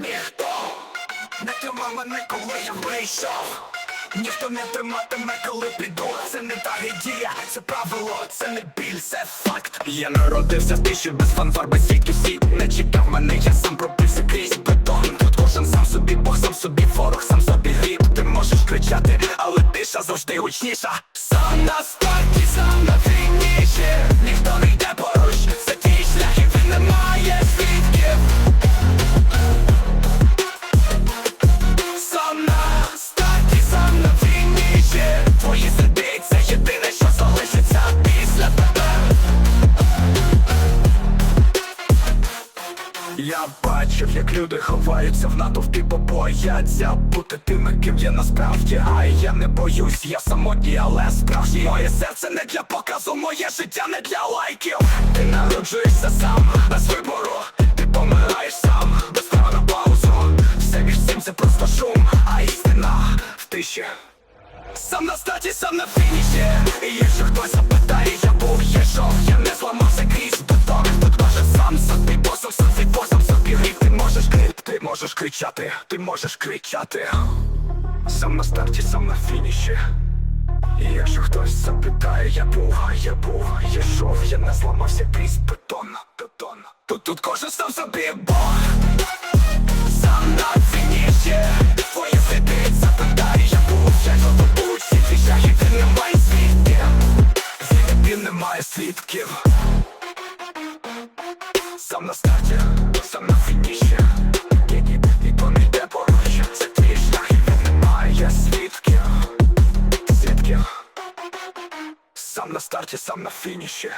Ніхто не тримав мене, коли я вийшов. Ніхто не триматиме, коли піду. Це не трагедія, це правило, це не біль, це факт. Я народився в тиші без фанфар, без світу світ не чекав мене, я сам пробився крізь бетон. Тут кожен сам собі, Бог сам собі, ворог сам собі гріб. Ти можеш кричати, але тиша завжди гучніша. Сам на старті, сам на фініші. Ніхто бачив, як люди ховаються в натовпі, бо бояться бути тими, ким є насправді. А я не боюсь, я самотній, але справжній. Моє серце не для показу, моє життя не для лайків. Ти народжуєшся сам, без вибору Ти помираєш сам, без права на паузу. Все між цим це просто шум, а істина в тиші. Сам на старті, сам на фініші можеш кричати, ти можеш кричати. Сам на старті, сам на фініші. І якщо хтось запитає, я був, я був, я йшов, я не зламався крізь бетон, бетон. Тут, тут кожен сам собі Бог Сам на фініші. Твої сліди запитає, я був, я здобув всі і ти немає свідків. Він немає свідків? Сам на старті, сам на фініші Сам на старті, сам на фініші